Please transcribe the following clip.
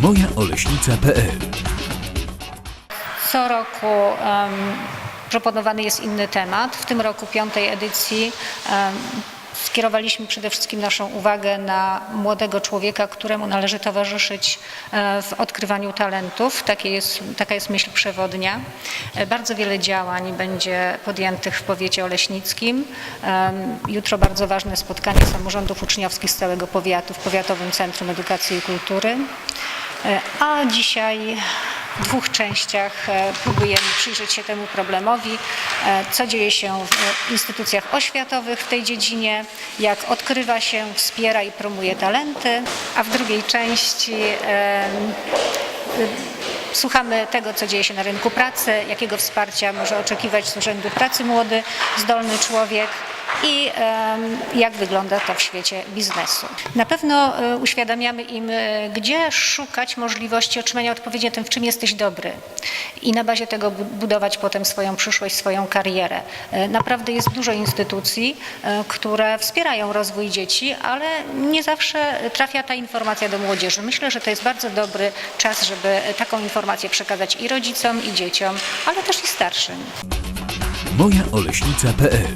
mojaoleśnica.pl Co roku em, proponowany jest inny temat. W tym roku, piątej edycji, em, skierowaliśmy przede wszystkim naszą uwagę na młodego człowieka, któremu należy towarzyszyć e, w odkrywaniu talentów. Jest, taka jest myśl przewodnia. E, Bardzo wiele działań będzie podjętych w powiecie oleśnickim. Jutro bardzo ważne spotkanie samorządów uczniowskich z całego powiatu w Powiatowym Centrum Edukacji i Kultury. E, A dzisiaj w dwóch częściach e, próbujemy przyjrzeć się temu problemowi, e, co dzieje się w instytucjach oświatowych w tej dziedzinie, jak odkrywa się, wspiera i promuje talenty, a w drugiej części Słuchamy tego, co dzieje się na rynku pracy, jakiego wsparcia może oczekiwać z Urzędu Pracy młody, zdolny człowiek i jak wygląda to w świecie biznesu. Na pewno e, uświadamiamy im, e, gdzie szukać możliwości otrzymania odpowiedzi na tym, w czym jesteś dobry i na bazie tego bu- budować potem swoją przyszłość, swoją karierę. E, Naprawdę jest dużo instytucji, które wspierają rozwój dzieci, ale nie zawsze trafia ta informacja do młodzieży. Myślę, że to jest bardzo dobry czas, żeby taką informację przekazać i rodzicom, i dzieciom, ale też i starszym. mojaoleśnica.pl